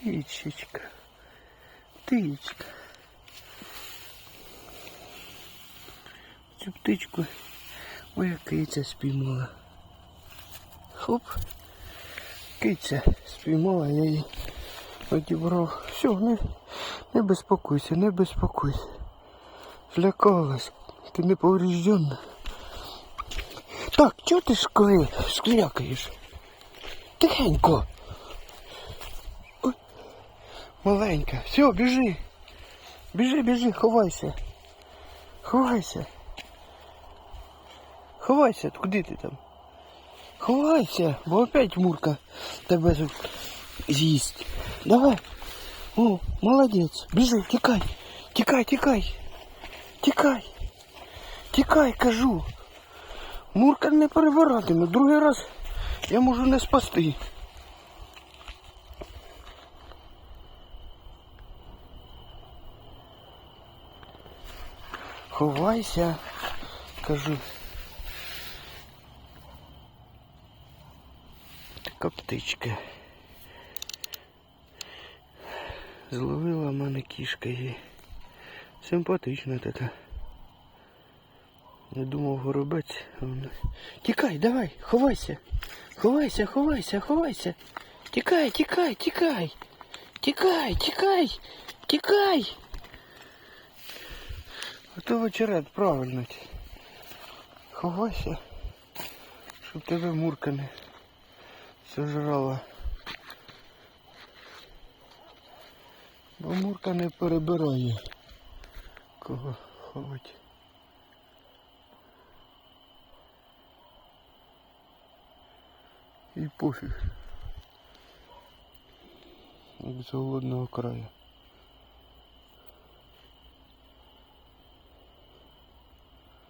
Птичечка. Птичка. Цю птичку моя киця спіймала. Хоп. Киця спіймала, я її одібрав. Все, не, не безпокойся, не безпокойся. Злякалась. Ти не поврежденна. Так, чого ти шкли, шклякаєш? Тихенько. Маленька. Все, біжи. Біжи, біжи, ховайся. Ховайся. Ховайся, куди ти там? Ховайся, бо опять Мурка тебе з'їсть. Давай. О, молодець. Біжи, тікай. Тікай, тікай. Тікай. Тікай, кажу. Мурка не перебиратиме. Другий раз я можу не спасти. Ховайся, кажу. Така птичка. Зловила мене кішка її. Симпатична така. Не думав горобець. Тікай, давай, ховайся. Ховайся, ховайся, ховайся. Тікай, тікай, тікай. Тікай, тікай, тікай. А то вечерет, правильно. Ховайся, щоб тебе мурка не сожрала. Бо мурка не перебирає. Кого ховать. І пофіг. Як з голодного краю.